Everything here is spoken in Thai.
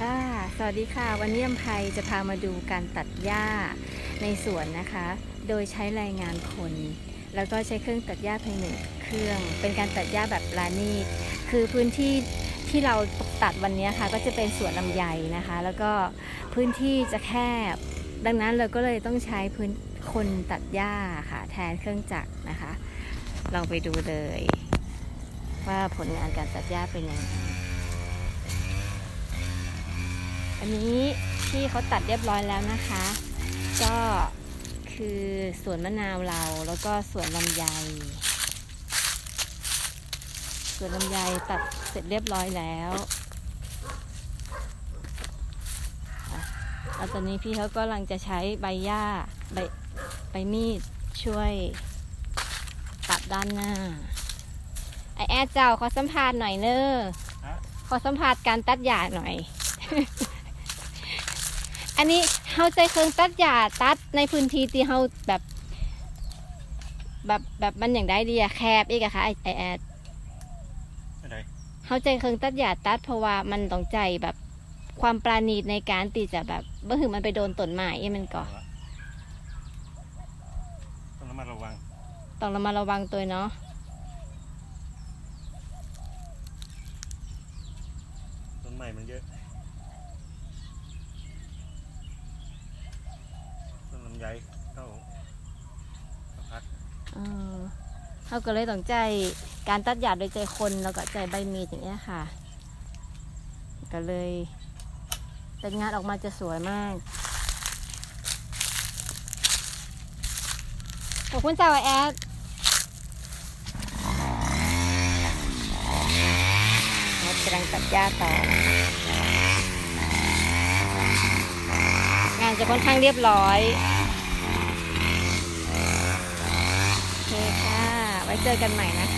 ค่ะ สวัสดีค่ะ วันนี้ลำไพจะพามาดูการตัดหญ้าในสวนนะคะ โดยใช้แรงงานคน แล้วก็ใช้เครื่องตัดหญ้าเพียงหนึ่งเครื่อง เป็นการตัดหญ้าแบบปราณีตคือพื้นที่ที่เราตัดวันนี้ค่ะ ก็จะเป็นสวนลำไยนะคะ แล้วก็พื้นที่จะแคบ ดังนั้นเราก็เลยต้องใช้พื้นคนตัดหญ้าค่ะ แทนเครื่องจักรนะคะ ลองไปดูเลย ว่าผลงานการตัดหญ้าเป็นยังไง อันนี้ที่เขาตัดเรียบร้อยแล้วนะคะ ก็คือสวนมะนาวเราแล้วก็สวนลำไยสวนลำไยตัดเสร็จเรียบร้อยแล้วอะแล้วตอนนี้พี่เขาก็กำลังจะใช้ใบหญ้าใบใบมีดช่วยตัดด้านหน้า ไอแอดเจ้าขอสัมภาษณ์หน่อยเนอะฮะขอสัมภาษณ์การตัดหญ้าหน่อย อันนี้เฮาใจเครื่องตัดหญ้าตัดในพื้นที่ที่เฮาแบบ แบบแบบมันอย่างได้ดีอะแคบอีกอะค่ะไอไอแอดอะไรเฮาใจเครื่องตัดหญ้าตัดเพราะว่ามันต้องใจแบบความปราณีตในการตีจะแบบเมื่อถึงมันไปโดนต้นไม้อีมันก่อนต้องระมัดระวังต้องระมัดระวังตัวเนาะต้นไม้มันเยอะ ต้นลำไย เข้าเข้าพัดเออเฮาก็เลยต้องใจการตัดหญ้าโดยใจคนแล้วก็ใจใบมีดอย่างเงี้ยค่ะ ก็เลยแต่งานออกมาจะสวยมาก ขอบคุณจ้าแอดแอดกำลังตัดหญ้าต่อ งานจะค่อนข้างเรียบร้อย โอเคค่ะ ไว้เจอกันใหม่นะคะ